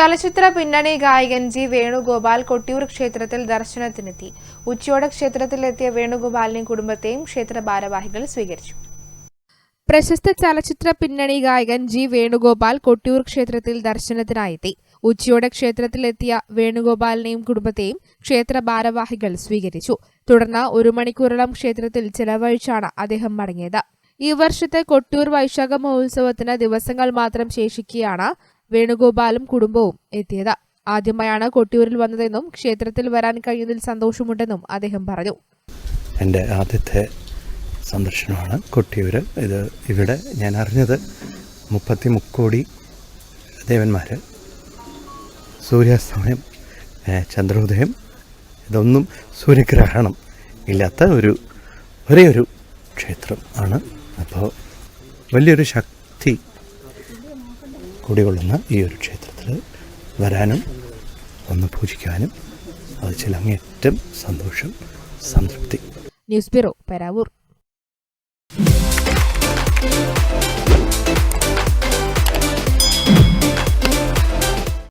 ചലച്ചിത്ര പിന്നണി ഗായകൻ ജി വേണുഗോപാൽ കൊട്ടിയൂർ ക്ഷേത്രത്തിൽ ദർശനത്തിനെത്തി. ഉച്ചയോടെ ക്ഷേത്രത്തിലെത്തിയ വേണുഗോപാലിനെയും കുടുംബത്തെയും ക്ഷേത്ര ഭാരവാഹികൾ സ്വീകരിച്ചു. പ്രശസ്ത ചലച്ചിത്ര പിന്നണി ഗായകൻ ജി വേണുഗോപാൽ കൊട്ടിയൂർ ക്ഷേത്രത്തിൽ ദർശനത്തിനായെത്തി. ഉച്ചയോടെ ക്ഷേത്രത്തിലെത്തിയ വേണുഗോപാലിനെയും കുടുംബത്തെയും ക്ഷേത്ര ഭാരവാഹികൾ സ്വീകരിച്ചു. തുടർന്ന് ഒരു മണിക്കൂറോളം ക്ഷേത്രത്തിൽ ചെലവഴിച്ചാണ് അദ്ദേഹം മടങ്ങിയത്. ഈ വർഷത്തെ കൊട്ടിയൂർ വൈശാഖ മഹോത്സവത്തിന് ദിവസങ്ങൾ മാത്രം ശേഷിക്കെയാണ് വേണുഗോപാലും കുടുംബവും എത്തിയത്. ആദ്യമായാണ് കൊട്ടിയൂരിൽ വന്നതെന്നും ക്ഷേത്രത്തിൽ വരാൻ കഴിഞ്ഞതിൽ സന്തോഷമുണ്ടെന്നും അദ്ദേഹം പറഞ്ഞു. എന്റെ ആദ്യത്തെ സന്ദർശനമാണ് കൊട്ടിയൂർ ഇത് ഇവിടെ ഞാൻ അറിഞ്ഞത് മുപ്പത്തി മുക്കോടി ദേവന്മാർ സൂര്യാസ്തമയം ചന്ദ്രോദയം ഇതൊന്നും സൂര്യഗ്രഹണം ഇല്ലാത്ത ഒരു ഒരേ ഒരു ക്ഷേത്രം ആണ്. അപ്പോൾ വലിയൊരു ശക്തി കുടികൊള്ളുന്ന ഈ ഒരു ക്ഷേത്രത്തിൽ വരാനും ഒന്ന് പൂജിക്കാനും അത് ചില അങ്ങേറ്റം സന്തോഷം സംതൃപ്തി. News bureau Peravoor.